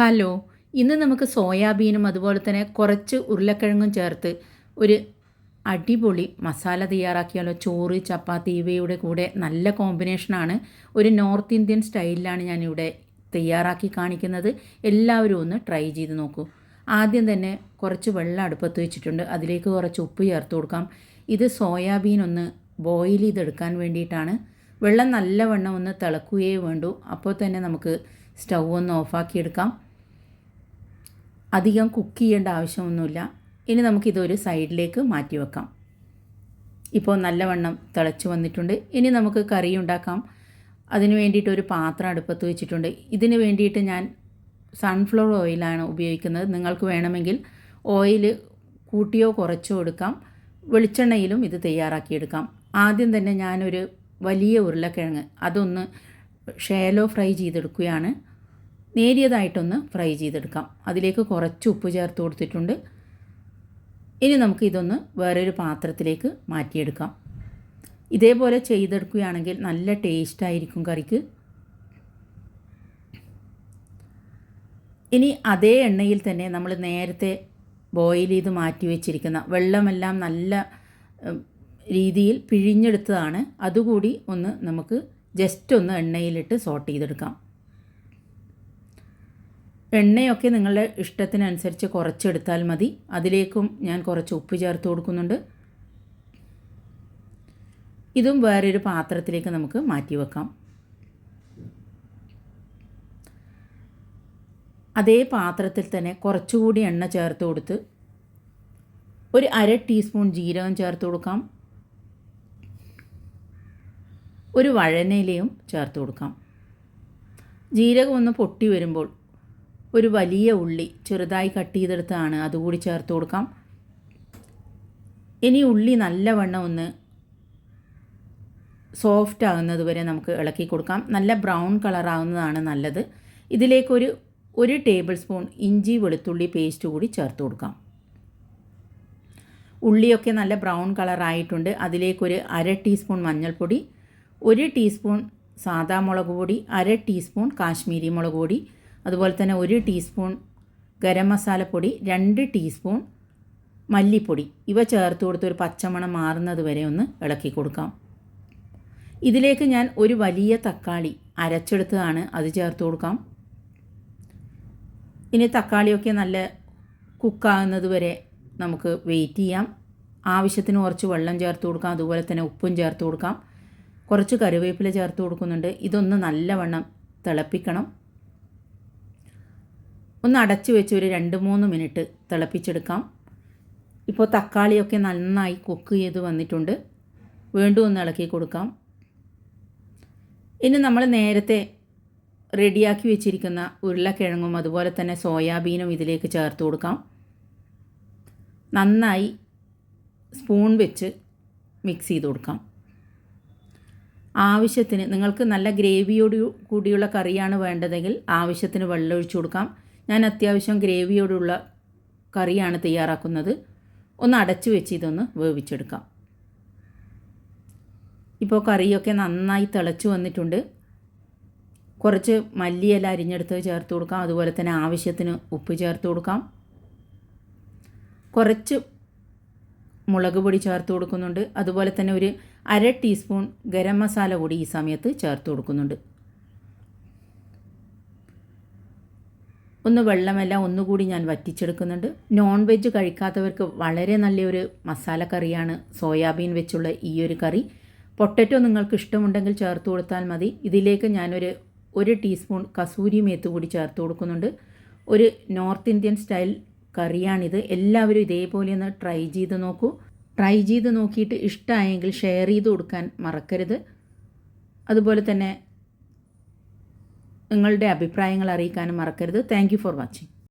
Hello ഇന്ന് നമുക്ക് സോയാബീനും അതുപോലെ തന്നെ കുറച്ച് ഉരുളക്കിഴങ്ങും ചേർത്ത് ഒരു അടിപൊളി മസാല തയ്യാറാക്കിയാലോ? ചോറ് ചപ്പാത്തി ഇവയുടെ കൂടെ നല്ല കോമ്പിനേഷനാണ് ഒരു നോർത്ത് ഇന്ത്യൻ സ്റ്റൈലിലാണ് ഞാനിവിടെ തയ്യാറാക്കി കാണിക്കുന്നത്. എല്ലാവരും ഒന്ന് ട്രൈ ചെയ്ത് നോക്കൂ. ആദ്യം തന്നെ കുറച്ച് വെള്ളം അടുപ്പത്ത് വെച്ചിട്ടുണ്ട്. അതിലേക്ക് കുറച്ച് ഉപ്പ് ചേർത്ത് കൊടുക്കാം. ഇത് സോയാബീൻ ഒന്ന് ബോയിൽ ചെയ്തെടുക്കാൻ വേണ്ടിയിട്ടാണ്. വെള്ളം നല്ലവണ്ണം ഒന്ന് തിളക്കുകയേ വേണ്ടൂ. അപ്പോൾ തന്നെ നമുക്ക് സ്റ്റൗ ഒന്ന് ഓഫാക്കി എടുക്കാം. അധികം കുക്ക് ചെയ്യേണ്ട ആവശ്യമൊന്നുമില്ല. ഇനി നമുക്കിതൊരു സൈഡിലേക്ക് മാറ്റി വെക്കാം. ഇപ്പോൾ നല്ലവണ്ണം തിളച്ച് വന്നിട്ടുണ്ട്. ഇനി നമുക്ക് കറി ഉണ്ടാക്കാം. അതിന് വേണ്ടിയിട്ട് ഒരു പാത്രം അടുപ്പത്ത് വെച്ചിട്ടുണ്ട്. ഇതിന് വേണ്ടിയിട്ട് ഞാൻ സൺഫ്ലവർ ഓയിലാണ് ഉപയോഗിക്കുന്നത്. നിങ്ങൾക്ക് വേണമെങ്കിൽ ഓയിൽ കൂട്ടിയോ കുറച്ചോ എടുക്കാം. വെളിച്ചെണ്ണയിലും ഇത് തയ്യാറാക്കിയെടുക്കാം. ആദ്യം തന്നെ ഞാനൊരു വലിയ ഉരുളക്കിഴങ്ങ് അതൊന്ന് ഷേലോ ഫ്രൈ ചെയ്തെടുക്കുകയാണ്. നേരിയതായിട്ടൊന്ന് ഫ്രൈ ചെയ്തെടുക്കാം. അതിലേക്ക് കുറച്ച് ഉപ്പ് ചേർത്ത് കൊടുത്തിട്ടുണ്ട്. ഇനി നമുക്ക് ഇതൊന്ന് വേറൊരു പാത്രത്തിലേക്ക് മാറ്റിയെടുക്കാം. ഇതേപോലെ ചെയ്തെടുക്കുകയാണെങ്കിൽ നല്ല ടേസ്റ്റ് ആയിരിക്കും കറിക്ക്. ഇനി അതേ എണ്ണയിൽ തന്നെ നമ്മൾ നേരത്തെ ബോയിൽ ചെയ്ത് മാറ്റി വെച്ചിരിക്കുന്ന വെള്ളമെല്ലാം നല്ല രീതിയിൽ പിഴിഞ്ഞെടുത്തതാണ്. അതുകൂടി ഒന്ന് നമുക്ക് ജസ്റ്റ് ഒന്ന് എണ്ണയിലിട്ട് സോട്ട് ചെയ്തെടുക്കാം. എണ്ണയൊക്കെ നിങ്ങളുടെ ഇഷ്ടത്തിനനുസരിച്ച് കുറച്ചെടുത്താൽ മതി. അതിലേക്കും ഞാൻ കുറച്ച് ഉപ്പ് ചേർത്ത് കൊടുക്കുന്നുണ്ട്. ഇതും വേറൊരു പാത്രത്തിലേക്ക് നമുക്ക് മാറ്റി വെക്കാം. അതേ പാത്രത്തിൽ തന്നെ കുറച്ചുകൂടി എണ്ണ ചേർത്ത് കൊടുത്ത് ഒരു അര ടീസ്പൂൺ ജീരകം ചേർത്ത് കൊടുക്കാം. ഒരു വഴനയിലയും ചേർത്ത് കൊടുക്കാം. ജീരകം ഒന്ന് പൊട്ടി വരുമ്പോൾ ഒരു വലിയ ഉള്ളി ചെറുതായി കട്ട് ചെയ്തെടുത്താണ് അതുകൂടി ചേർത്ത് കൊടുക്കാം. ഇനി ഉള്ളി നല്ലവണ്ണം ഒന്ന് സോഫ്റ്റ് ആകുന്നത് വരെ നമുക്ക് ഇളക്കി കൊടുക്കാം. നല്ല ബ്രൗൺ കളറാവുന്നതാണ് നല്ലത്. ഇതിലേക്കൊരു ഒരു ടേബിൾ സ്പൂൺ ഇഞ്ചി വെളുത്തുള്ളി പേസ്റ്റ് കൂടി ചേർത്ത് കൊടുക്കാം. ഉള്ളിയൊക്കെ നല്ല ബ്രൗൺ കളറായിട്ടുണ്ട് അതിലേക്കൊരു അര ടീസ്പൂൺ മഞ്ഞൾപ്പൊടി ഒരു ടീസ്പൂൺ സാദാ മുളക് പൊടി അര ടീസ്പൂൺ കാശ്മീരി മുളക് പൊടി അതുപോലെ തന്നെ ഒരു ടീസ്പൂൺ ഗരം മസാലപ്പൊടി രണ്ട് ടീസ്പൂൺ മല്ലിപ്പൊടി. ഇവ ചേർത്ത് കൊടുത്ത് ഒരു പച്ചമണം മാറുന്നത് വരെ ഒന്ന് ഇളക്കി കൊടുക്കാം. ഇതിലേക്ക് ഞാൻ ഒരു വലിയ തക്കാളി അരച്ചെടുത്തതാണ് അത് ചേർത്ത് കൊടുക്കാം. ഇനി തക്കാളിയൊക്കെ നല്ല കുക്കാകുന്നത് വരെ നമുക്ക് വെയിറ്റ് ചെയ്യാം. ആവശ്യത്തിന് കുറച്ച് വെള്ളം ചേർത്ത് കൊടുക്കാം അതുപോലെ തന്നെ ഉപ്പും ചേർത്ത് കൊടുക്കാം. കുറച്ച് കറിവേപ്പില ചേർത്ത് കൊടുക്കുന്നുണ്ട്. ഇതൊന്ന് നല്ലവണ്ണം തിളപ്പിക്കണം. ഒന്ന് അടച്ചു വെച്ച് ഒരു രണ്ട് മൂന്ന് മിനിറ്റ് തിളപ്പിച്ചെടുക്കാം. ഇപ്പോൾ തക്കാളിയൊക്കെ നന്നായി കുക്ക് ചെയ്ത് വന്നിട്ടുണ്ട്. വീണ്ടും ഒന്ന് ഇളക്കി കൊടുക്കാം. ഇനി നമ്മൾ നേരത്തെ റെഡിയാക്കി വെച്ചിരിക്കുന്ന ഉരുളക്കിഴങ്ങും അതുപോലെ തന്നെ സോയാബീനും ഇതിലേക്ക് ചേർത്ത് കൊടുക്കാം. നന്നായി സ്പൂൺ വെച്ച് മിക്സ് ചെയ്ത് കൊടുക്കാം. ആവശ്യത്തിന് നിങ്ങൾക്ക് നല്ല ഗ്രേവിയോട് കൂടിയുള്ള കറിയാണ് വേണ്ടതെങ്കിൽ ആവശ്യത്തിന് വെള്ളം കൊടുക്കാം. ഞാൻ അത്യാവശ്യം ഗ്രേവിയോടുള്ള കറിയാണ് തയ്യാറാക്കുന്നത്. ഒന്ന് അടച്ചു വെച്ച് ഇതൊന്ന് വേവിച്ചെടുക്കാം. ഇപ്പോൾ കറിയൊക്കെ നന്നായി തിളച്ചു വന്നിട്ടുണ്ട്. കുറച്ച് മല്ലിയില അരിഞ്ഞെടുത്ത് ചേർത്ത് കൊടുക്കാം. അതുപോലെ തന്നെ ആവശ്യത്തിന് ഉപ്പ് ചേർത്ത് കൊടുക്കാം. കുറച്ച് മുളക് പൊടി ചേർത്ത് കൊടുക്കുന്നുണ്ട്. അതുപോലെ തന്നെ ഒരു അര ടീസ്പൂൺ ഗരം മസാല കൂടി ഈ സമയത്ത് ചേർത്ത് കൊടുക്കുന്നുണ്ട്. ഒന്ന് വെള്ളമെല്ലാം ഒന്നുകൂടി ഞാൻ വറ്റിച്ചെടുക്കുന്നുണ്ട്. നോൺ വെജ് കഴിക്കാത്തവർക്ക് വളരെ നല്ലൊരു മസാല കറിയാണ് സോയാബീൻ വെച്ചുള്ള ഈ ഒരു കറി. പൊട്ടറ്റോ നിങ്ങൾക്ക് ഇഷ്ടമുണ്ടെങ്കിൽ ചേർത്ത് കൊടുത്താൽ മതി. ഇതിലേക്ക് ഞാനൊരു ഒരു ടീസ്പൂൺ കസൂരി മേത്ത് കൂടി ചേർത്ത് കൊടുക്കുന്നുണ്ട്. ഒരു നോർത്ത് ഇന്ത്യൻ സ്റ്റൈൽ കറിയാണിത്. എല്ലാവരും ഇതേപോലെ ഒന്ന് ട്രൈ ചെയ്ത് നോക്കൂ. ട്രൈ ചെയ്ത് നോക്കിയിട്ട് ഇഷ്ടമായെങ്കിൽ ഷെയർ ചെയ്ത് കൊടുക്കാൻ മറക്കരുത്. അതുപോലെ തന്നെ നിങ്ങളുടെ അഭിപ്രായങ്ങൾ അറിയിക്കാനും മറക്കരുത്. Thank for watching